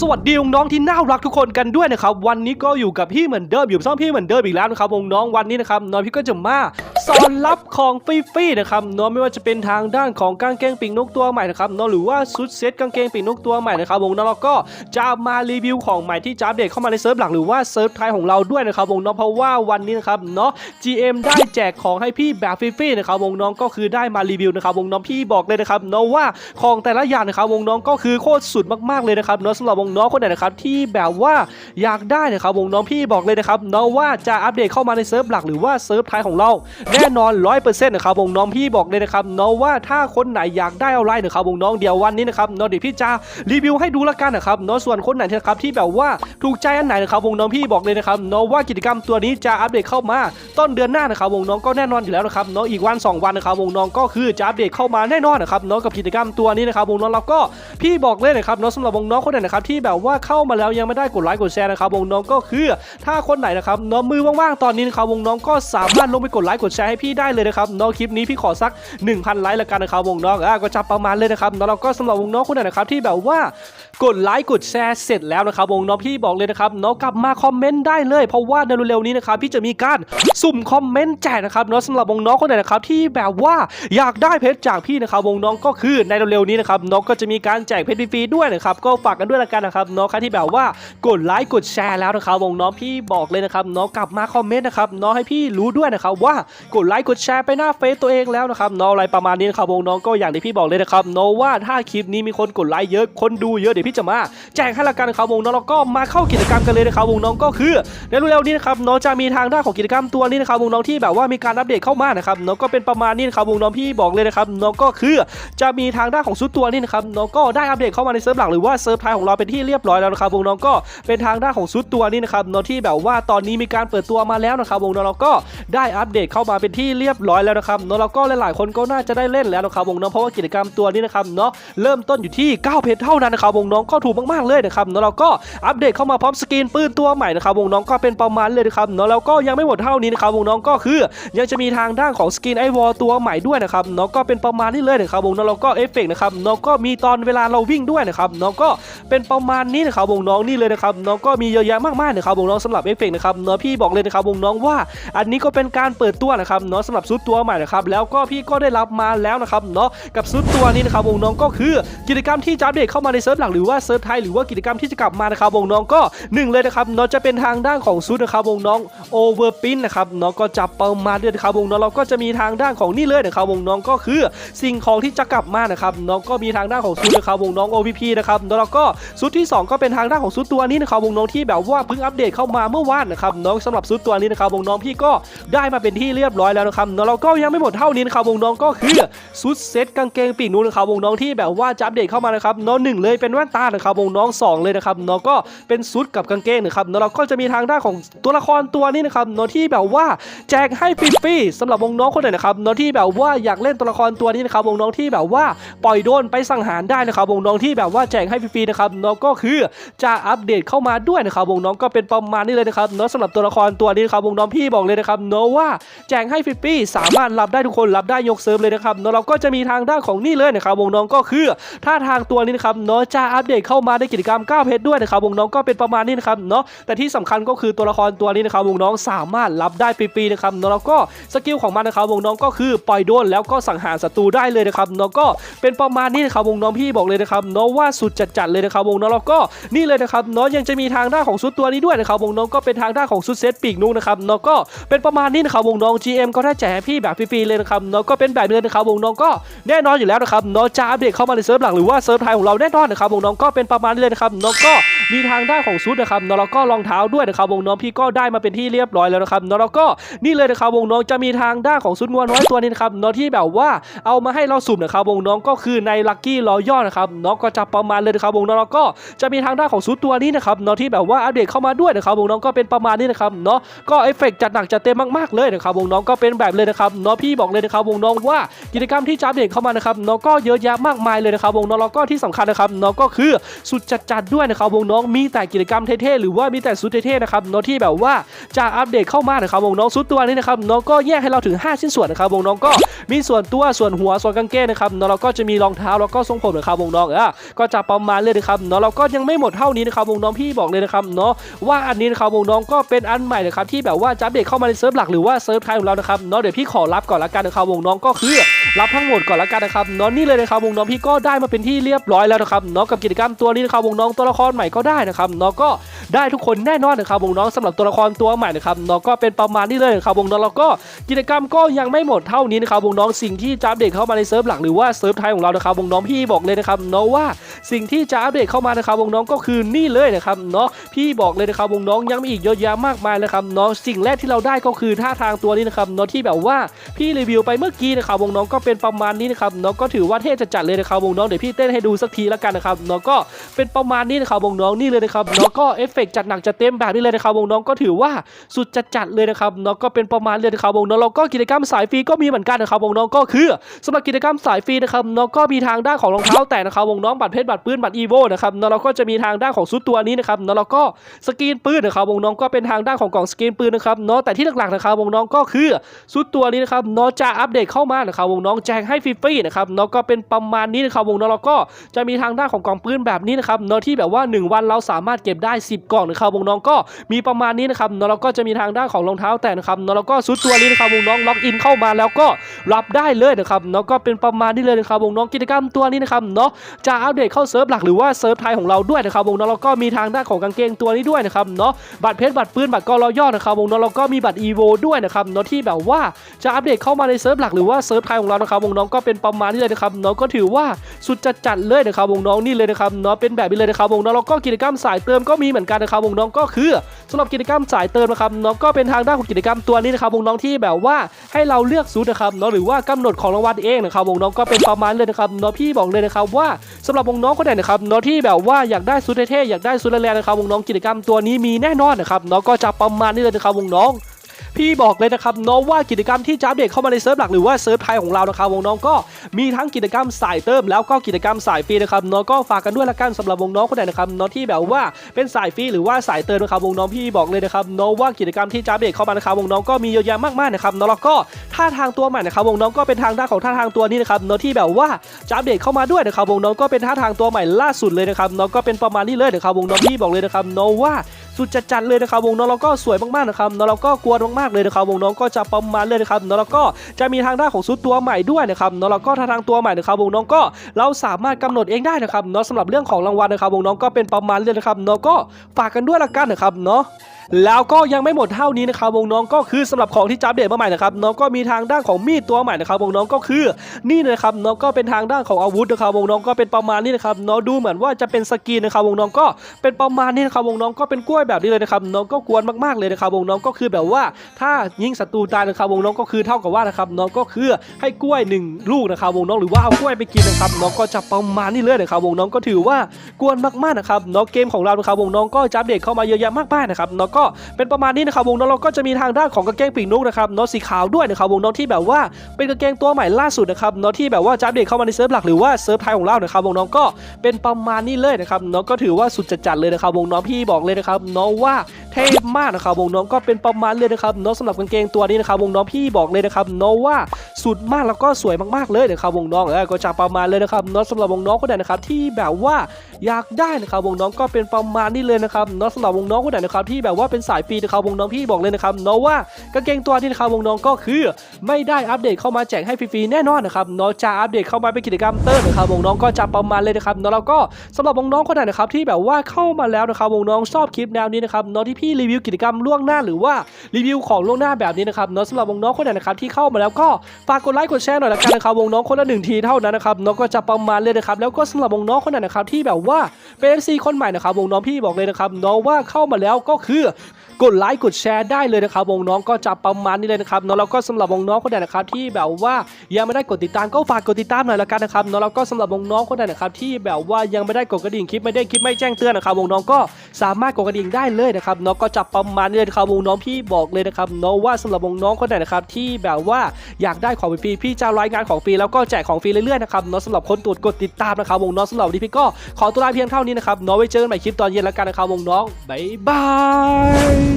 สวัสดีน้องที่น่ารักทุกคนกันด้วยนะครับวันนี้ก็อยู่กับพี่เหมือนเดิมอยู่ซ่อมพี่เหมือนเดิมอีกแล้วนะครับน้องวันนี้นะครับน้องพี่ก็จะมา สอนรับของฟรีๆนะครับน้องไม่ว่าจะเป็นทางด้านของกางเกงปีกนกตัวใหม่นะครับน้องหรือว่าชุดเซ็ตกางเกงปีกนกตัวใหม่นะครับวงน้องเราก็จะมารีวิวของใหม่ที่จะอัปเดตเข้ามาในเซิร์ฟหลักหรือว่าเซิร์ฟไทยของเราด้วยนะครับวงน้องเพราะว่าวันนี้นะครับเนาะ GM ได้แจกของให้พี่แบบฟรีๆนะครับวงน้องก็คือได้มารีวิวนะครับวงน้องพี่บอกเลยนะครับเนาะว่าของแต่ละอย่างนะครับวงน้องก็คือโคตรสุดมากๆเลยนะครับเนาะสำหรับวงน้องคนไหนนะครับที่แบบว่าอยากได้นะครับวงน้องพี่บอกเลยนะครับเนาะว่าจะอัปเดตเข้ามาในเซิร์ฟหลักหรือว่าเซิร์ฟไทยของเราแน่นอน 100%นะครับวงน้องพี่บอกเลยนะครับเนาะว่าถ้าคนไหนอยากได้อะไรนะครับวงน้องเดี๋ยววันนี้นะครับเนาะเดี๋ยวพี่จะรีวิวให้ดูละกันนะครับเนาะส่วนคนไหนนะครับที่แบบว่าถูกใจอันไหนนะครับวงน้องพี่บอกเลยนะครับเนาะว่ากิจกรรมตัวนี้จะอัปเดตเข้ามาต้นเดือนหน้านะครับวงน้องก็แน่นอนอยู่แล้วนะครับเนาะอีกวันสองวันนะครับวงน้องก็คือจะอัปเดตเข้ามาแน่นอนนะครับเนาะกับกิจกรรมตัวนี้นะครับวงน้องเราก็พี่บอกเลยนะครับเนาะสำหรับวงน้องคนไหนนะครับที่แบบว่าเข้ามาแล้วยังไม่ได้กดไลค์กดแชร์นะครับวงน้องก็คือถ้าคนไหนนะครับเนาะมือว่างๆตอนนี้นะครับวงน้องก็สามารถลงไปกดไลค์กดแชร์ให้พี่ได้เลยนะครับนอกคลิปนี้พี่ขอสัก 1,000 ไลค์ละกันนะครับวงน้องอะก็จับประมาณเลยนะครับแล้วเราก็สำหรับวงน้องคนไหนนะครับที่แบบว่า กดไลค์กดแชร์เสร็จแล้วนะครับวงน้องพี่บอกเลยนะครับเนาะกลับมาคอมเมนต์ได้เลย เพราะว่าในเร็วๆนี้นะครับพี่จะมีการสุ่มคอมเมนต์แจกนะครับเนาะสำหรับวงน้องคนไหนนะครับที่แบบว่าอยากได้เพชรจากพี่นะครับวงน้องก็คือในเร็วๆนี้นะครับน้องก็จะมีการแจกเพชรฟรีๆด้วยนะครับก็ฝากกันด้วยละกันนะครับเนาะใครที่แบบว่ากดไลค์กดแชร์แล้วนะครับวงน้องพี่บอกเลยนะครับเนาะกลับมาคอมเมนต์นะครับเนาะให้พี่รู้ด้วยนะครับว่ากดไลค์กดแชร์ไปหน้าเฟซตัวเองแล้วนะครับเนาะอะไรประมาณนี้นะครับวงน้องก็อย่างที่พี่บอกเลยนะครับเนาะว่าถ้าคลิปนี้มีคนกดไลค์เยอะคนดูเยอะเดี๋ยวพี่จะมาแจกให้ละกันนะครับวงน้องแล้วก็มาเข้ากิจกรรมกันเลยนะครับวงน้องก็คือในเร็วๆนี้นะครับเนาะจะมีทางด้านของกิจกรรมตัวนี้นะครับวงน้องที่แบบว่ามีการอัปเดตเข้ามานะครับเนาะก็เป็นประมาณนี้นะครับวงน้องพี่บอกเลยนะครับเนาะก็คือจะมีทางด้านของชุดตัวนี้นะครับเนาะก็ได้อัปเดตเข้ามาในเซิร์ฟหลักหรือว่าเซิร์ฟไทยของเราเป็นที่เรียบร้อยแล้วนะครับวงน้องก็เป็นทางด้านของชุดตัวนี้นะครับเนาะที่แบบว่าตอนนี้มีการเปิดตัวมาแล้วนะครับวงน้องเราก็ได้อัปเดตเข้ามาเป็นที่เรียบร้อยแล้วนะครับเนาะแล้วก็หลายๆคนก็น่าจะได้เล่นแล้วนะครับวงน้องเพราะว่ากิจกรรมตัวนี้นะครับเนาะเริ่มต้นอยู่ที่9เพชรเท่านั้นนะครับวงน้องก็ถูกมากๆเลยนะครับเนาะเราก็อัปเดตเข้ามาพร้อมสกรีนปืนตัวใหม่นะครับวงน้องก็เป็นประมาณเลยนะครับเนาะแล้วก็ยังไม่หมดเท่านี้นะครับวงน้องก็คือ ยังจะมีทางด้านของสกินไอวอลตัวใหม่ด้วยนะครับเนาะก็เป็นประมาณนี้เลยนะครับวงน้องแล้วก็เอฟเฟกต์นะครับเนาะก็มีตอนเวลาเราวิ่งด้วยนะครับเนาะก็เป็นประมาณนี้นะครับวงน้องนี่เลยนะครับเนาะก็มีเยอะแยะมากๆนะครับวงน้องสำหรับเอฟเฟกต์นะครับเนาะพี่บอกเลยนะครับวงน้องว่า อันนี้ก็เป็นการเปิดตัวนะครับเนาะสำหรับซุดตัวใหม่นะครับแล้วก็พี่ก็ได้รับมาแล้วนะครับเนาะกับซุดตัวนี้นะครับวงน้องก็คือกิจกรรมที่จะอัปเดตเข้ามาในเซิร์ฟหลักหรือว่าเซิร์ฟไทยหรือว่ากิจกรรมที่จะกลับมานะครับวงน้องก็หนึ่งเลยนะครับเนาะจะเป็นทางด้านของซุดนะครับวงน้องโอเวอร์ปินนะครับเนาะก็จะเประมาณด้วยนะครับวงน้องเราก็จะมีทางด้านของนี่เลยนะครับวงน้องก็คือสิ่งของที่จะกลับมานะครับน้องก็มีทางด้านของซุดนะครับวงน้อง OVP นะครับแล้วก็ซุดที่สองก็เป็นทางด้านของซุดตัวนี้นะครับวงน้องที่แบบว่าเพิ่งอัปเดตเข้ามาเมื่อวานนะครับน้องสำหรับซุดตัวนี้นะครับวงน้องพี่ก็ได้มาเป็นที่เรียบร้อยแล้วนะครับแล้วเราก็ยังไม่หมดเท่านี้นะครับวงน้องก็คือซุดเซ็ตกางเกงปีกนู้นนะครับวงน้องที่แบบว่าจะอัปเดตเข้ามานะครับน้องหนึ่งเลยเป็นแว่นตานะครับวงน้องสองเลยนะครับเน้องก็เป็นซุดกับกางเกงนะครับแล้วเราก็จะมีทางด้านของตัวละครตัวนี้นะครับเน้องที่แบบว่าแจกให้ฟรีๆสำหรับวงน้องคนไหนนะครับเน้องที่แบบว่าอยากเล่นตัวละครตัวนี้นะครับวงน้องที่แบบว่าปล่อยโดนไปสังหารได้นะครับวงน้องที่แบบว่าแจกให้ฟรีๆนะครับเน้องก็คือจะอัปเดตเข้ามาด้วยนะครับวงน้องก็เป็นประมาณนี้เลยนะครับเนาะสำหรับตัวละครตัวนี้นะครับวงน้องพี่บอกเลยนะครับเนาะว่าแจกให้ฟรีๆสามารถรับได้ทุกคนรับได้ยกเซิร์ฟเลยนะครับเนาะเราก็จะมีทางด้านของนี่เลยนะครับวงน้องก็คือถ้าทางตัวนี้นะครับเนาะจะอัปเดตเข้ามาในกิจกรรม9เพชรด้วยนะครับวงน้องก็เป็นประมาณนี้นะครับเนาะแต่ที่สำคัญก็คือตัวละครตัวนี้นะครับวงน้องสามารถรับได้ฟรีๆนะครับเนาะแล้วก็สกิลของมันนะครับวงน้องก็คือปล่อยโดนแล้วก็สังหารศัตรูได้เลยนะครับเนาะก็เป็นประมาณนี้นะครับวงน้องพี่บอกเลยนะครับเนาะว่าสุดจัดๆเลยนะครับวงน้องแล้วก็นี่เลยนะครับเนาะยังจะมีทางด้านของชุดตัวนี้ด้วยนะครับวงน้องก็เป็นทางด้านของชุดเซตปีกนุกนะครับเนาะก็เป็นประมาณนี้นะครับวงน้อง GM ก็ได้แจกให้พี่แบบฟรีๆเลยนะครับเนาะก็เป็นแบบนี้เลยนะครับวงน้องก็แน่นอนอยู่แล้วนะครับเนาะจะอัปเดตเข้ามาในเซิร์ฟหลักหรือว่าเซิร์ฟไทยของเราแน่นอนนะครับวงน้องก็เป็นประมาณนี้เลยนะครับแล้วก็มีทางด้านของชุดนะครับนาะแล้วก็รองเท้าด้วยนะครับวงน้องพี่ก็ได้มาเป็นที่เรียบร้อยแล้วนะครับนาะแล้วก็นี่เลยนะครับวงน้องจะมีทางด้านของชุดงวนน้อยตัวนี้นะครับนาะที่แบบว่าเอามาให้เราสุ่มนะครับวงน้องก็คือในลัคกี้รอย่อนะครับเนาะก็จะประมาณเลยนะครับวงน้องแล้วก็จะมีทางด้านของชุดตัวนี้นะครับนาะที่แบบว่าอัปเดตเข้ามาด้วยนะครับวงน้องก็เป็นประมาณนี้นะครับเนาะก็เอฟเฟกต์จัดหนักจัดเต็มมากๆเลยนะครับวงน้องก็เป็นแบบเลยนะครับเนาะพี่บอกเลยนะครับวงน้องว่ากิจกรรมที่จะอัปเดตเข้ามานะครับนาะก็เยอะแยะมากมายเลยนะครับวงน้องแล้วก็ที่สำคัญนะครับนาะก็คือสุดจัดๆด้วยนะครับวงน้องน้องๆมีแต่กิจกรรมเท่ๆหรือว่ามีแต่ซุดเท่ๆนะครับเนาะที่แบบว่าจะอัปเดตเข้ามานะครับวงน้องซุดตัวนี้นะครับน้องก็แยกให้เราถึง 5 ชิ้นส่วนนะครับวงน้องก็มีส่วนตัวส่วนหัวส่วนกางเกงนะครับเนาะเราก็จะมีรองเท้าแล้วก็ทรงผมนะครับวงน้องเออก็จะประมาณเลยนะครับเนาะเราก็ยังไม่หมดเท่านี้นะครับวงน้องพี่บอกเลยนะครับเนาะว่าอันนี้นะครับวงน้องก็เป็นอันใหม่นะครับที่แบบว่าจะอัปเดตเข้ามาในเซิร์ฟหลักหรือว่าเซิร์ฟไทยของเรานะครับเนาะเดี๋ยวพี่ขอรับก่อนละกันนะครับวงน้องก็คือรับทั้งหมดก่อนละกันนะครับเนาะนี่เลยนะครับวงน้องพี่ก็ได้มาเป็นที่เรียบร้อยแล้วนะครับเนาะกับกิจกรรมตัวนี้นะครับวงน้องตัวละครใหม่ก็ได้นะครับเนาะก็ได้ทุกคนแน่นอนนะครับวงน้องสำหรับตัวละครตัวใหม่นะครับเนาะก็เป็นประมาณนี้เลยนะครับวงน้องแล้วก็กิจกรรมก็ยังไม่หมดเท่านี้นะครับวงน้องสิ่งที่จะอัปเดตเข้ามาในเซิร์ฟหลักหรือว่าเซิร์ฟไทยของเรานะครับวงน้องพี่บอกเลยนะครับเนาะว่าสิ่งที่จะอัปเดตเข้ามานะครับวงน้องก็คือนี่เลยนะครับเนาะพี่บอกเลยนะครับวงน้องยังมีอีกเยอะแยะมากมายนะครับเนาะสิ่งแรกที่เราได้ก็คือท่าทางตัวนี้นะครับเนาะที่แบบว่าพี่รีวิวไปเมื่อกี้นะครับวงน้องก็เป็นประมาณนี้นะครับน้องก็ถือว่าเท่จัดเลยนะครับวงน้องเดี๋ยวพี่เต้นให้ดูสักทีแล้วกันนะครับน้องก็เป็นประมาณนี้นะครับวงน้องนี่เลยนะครับน้องก็เอฟเฟกต์จัดหนักจัดเต็มแบบนี้เลยนะครับวงน้องก็ถือว่าสุดจัดๆเลยนะครับน้องก็เป็นประมาณเลยนะครับวงน้องแล้วก็กิจกรรมสายฟรีก็มีเหมือนกันนะครับวงน้องก็คือสำหรับกิจกรรมสายฟรีนะครับน้องก็มีทางด้านของรองเท้าแต่นะครับวงน้องบัตรเพชรบัตรปืนบัตรอีโวนะครับน้องเราก็จะมีทางด้านของซุดตัวนี้นะครับน้องเราก็สกรีนปืนนะครับวงน้องก็เป็นทางด้านของกล่องสกรีนปืนนะครับเนาะแต่ที่หลักๆนะครับวงน้องก็คือชุดตัวนี้นะครับน้องจะอัปเดตเข้ามานะครับวงน้องแจกให้ฟรีๆนะครับน้องก็เป็นประมาณนี้นะครับวงน้องเราก็จะมีทางด้านของกล่องปืนแบบนี้นะครับน้องที่แบบว่า 1 วันเราสามารถเก็บได้ 10 กล่องนะครับวงน้องก็มีประมาณนี้นะครับน้องเราก็จะมีทางด้านของรองเท้าแต่นะครับน้องเราก็ชุดตัวนี้นะครับวงน้องล็อกอินเข้ามาแล้วก็รับได้เลยนะครับน้องก็เป็นประมาณนี้เลยนะครับวงน้องกิจกรรมตัวนี้นะครับเนาะจะอัปเดตเข้าเซิร์ฟหลักหรือว่าเซิร์ฟไทยของเราด้วยนะครับวงน้องเราก็มีทางด้านของกางเกงตัวนี้ด้วยนะครับเนาะบัตรเพชรบัตรปืนบัตรกอรอย่อนะครับวงน้องเราก็มีบัตรอีโวด้วยนะครับเนาะที่แบบว่าจะอัปเดตเข้ามาในเซิร์ฟหลักหรือว่าเซิร์ฟไทยของเรานะครับวงน้องก็เป็นประมาณนี้เลยนะครับน้องก็ถือว่าสุดจัดจัดเลยนะครับวงน้องนี่เลยนะครับเนาะเป็นแบบนี้เลยนะครับวงน้องแล้วก็กิจกรรมสายเติมก็มีเหมือนกันนะครับวงน้องก็คือสำหรับกิจกรรมสายเติมนะครับน้องก็เป็นทางด้านของกิจกรรมตัวนี้นะครับวงน้องที่แบบว่าให้เราเลือกสูตรนะครับเนาะหรือว่ากำหนดของรางวัลเองนะครับวงน้องก็เป็นประมาณเลยนะครับเนาะพี่บอกเลยนะครับว่าสำหรับวงน้องคนไหนนะครับเนาะที่แบบว่าอยากได้สูตรเท่ๆอยากได้สูตรแรงๆนะครับวงน้องกิจกรรมตัวนี้มีแน่นอนนะครับเนาะก็จะประมาณนี้เลยนะครับวงน้อง พี่บอกเลยนะครับน้องว่ากิจกรรมที่จะอัปเดตเข้ามาในเซิร์ฟหลักหรือว่าเซิร์ฟไทยของเรานะครับวงน้องก็มีทั้งกิจกรรมสายเติมแล้วก็กิจกรรมสายฟรีนะครับน้องก็ฝากกันด้วยละกันสำหรับวงน้องคนไหนนะครับน้องที่แบบว่าเป็นสายฟรีหรือว่าสายเติมนะครับวงน้องพี่บอกเลยนะครับน้องว่ากิจกรรมที่จะอัปเดตเข้ามานะครับวงน้องก็มีเยอะแยะมากๆนะครับน้องแล้วก็ท่าทางตัวใหม่นะครับวงน้องก็เป็นทางด้านของท่าทางตัวนี้นะครับน้องที่แบบว่าจะอัปเดตเข้ามาด้วยนะครับวงน้องก็เป็นท่าทางตัวใหม่ล่าสุดเลยนะครับน้องก็เป็นประมาณนี้เลยนะครับวงน้องพี่บอกเลยนะครับน้องว่า สุดจัดๆเลยนะครับวงน้องเราก็สวยมากๆนะครับน้องเราก็กวนมากๆเลยนะครับวงน้องก็จะประมาณเลยนะครับน้องเราก็จะมีทางด้านของซุดตัวใหม่ด้วยนะครับน้องเราก็ทางทางตัวใหม่นะครับวงน้องก็เราสามารถกำหนดเองได้นะครับเนาะสำหรับเรื่องของรางวัลนะครับวงน้องก็เป็นประมาณเลยนะครับน้องก็ฝากกันด้วยละกันนะครับเนาะ แล้วก็ยังไม่หมดเท่านี้นะครับวงน้องก็คือสำหรับของที่จะอัปเดตมาใหม่นะครับน้องก็มีทางด้านของมีดตัวใหม่นะครับวงน้องก็คือนี่นะครับน้องก็เป็นทางด้านของอาวุธนะครับวงน้องก็เป็นประมาณนี้นะครับน้องดูเหมือนว่าจะเป็นสกินนะครับวงน้องก็เป็นประมาณนี้นะครับวงน้องก็เป็นกล้วยแบบนี้เลยนะครับน้องก็กวนมากๆเลยนะครับวงน้องก็คือแบบว่า ถ้ายิงศัตรูตายนะครับวงน้องก็คือเท่ากับว่านะครับน้องก็คือให้กล้วยหนึ่งลูกนะครับวงน้องหรือว่าเอากล้วยไปกินนะครับน้องก็จะประมาณนี้เลยนะครับวงน้องก็ถือว่ากวนมากๆนะครับน้องเกมของเรานะครับวงน้องก็จะอัปเดตเข้ามาเยอะแยะมากมายนะครับน้องก็เป็นประมาณนี้นะครับวงน้องเราก็จะมีทางด้านของกางเกงปีกนกนะครับน็อตสีขาวด้วยนะครับวงน้องที่แบบว่าเป็นกางเกงตัวใหม่ล่าสุดนะครับน็อตที่แบบว่าจับเด็กเข้ามาในเซิร์ฟหลักหรือว่าเซิร์ฟไทยของเรานะครับวงน้องก็เป็นประมาณนี้เลยนะครับน้องก็ถือว่าสุดจัดๆเลยนะครับวงน้องพี่บอกเลยนะครับน้องว่า เท่มากนะครับวงน้องก็เป็นประมาณเลยนะครับน้องสำหรับกางเกงตัวนี้นะครับวงน้องพี่บอกเลยนะครับน้องว่าสุดมากแล้วก็สวยมากๆเลยนะครับวงน้องเออก็จะประมาณเลยนะครับน้องสำหรับวงน้องคนไหนนะครับที่แบบว่าอยากได้นะครับวงน้องก็เป็นประมาณนี้เลยนะครับน้องสำหรับวงน้องคนไหนนะครับที่แบบว่าเป็นสายฟรีนะครับวงน้องพี่บอกเลยนะครับน้องว่ากางเกงตัวนี้นะครับวงน้องก็คือ ไม่ได้อัปเดตเข้ามาแจกให้ฟรีๆแน่นอนนะครับน้องจะอัปเดตเข้ามาเป็นกิจกรรมเตอร์นะครับวงน้องก็จะประมาณเลยนะครับน้องแล้วก็สำหรับวงน้องคนไหนนะครับที่แบบว่าเข้ามาแล้วนะครับวงน้องชอบคลิปแนวนี้นะครับน้องที่ที่รีวิวกิจกรรมล่วงหน้าหรือว่ารีวิวของล่วงหน้าแบบนี้นะครับเนาะสำหรับวงน้องคนไหนนะครับที่เข้ามาแล้วก็ฝากกดไลค์กดแชร์หน่อยละกันนะครับวงน้องคนละหนึ่งทีเท่านั้นนะครับน้องก็จะประมาณเลยนะครับแล้วก็สำหรับวงน้องคนไหนนะครับที่แบบว่าเป็นซีคนใหม่นะครับวงน้องพี่บอกเลยนะครับน้องว่าเข้ามาแล้วก็คือ กดไลค์กดแชร์ได้เลยนะครับวงน้องก็จะประมาณนี้เลยนะครับเนาะแล้วก็สำหรับวงน้องคนไหนนะครับที่แบบว่ายังไม่ได้กดติดตามก็ฝากกดติดตามหน่อยละกันนะครับเนาะแล้วก็สำหรับวงน้องคนไหนนะครับที่แบบว่ายังไม่ได้กดกระดิ่งคลิปไม่ได้คลิปไม่แจ้งเตือนนะครับวงน้องก็สามารถกดกระดิ่งได้เลยนะครับเนาะก็จะประมาณนี้เลยนะครับวงน้องพี่บอกเลยนะครับเนาะว่าสำหรับวงน้องคนไหนนะครับที่แบบว่าอยากได้ของฟรีพี่จะรายงานของฟรีแล้วก็แจกของฟรีเรื่อยๆนะครับเนาะสำหรับคนตรวจกดติดตามนะครับวงน้องสำหรับวันนี้พี่ก็ขอตัวลาเพียงเท่านี้นะครับเนาะไว้เจอกันใหม่คลิปตอนเย็นแล้วกันนะครับวงน้องบ๊ายบาย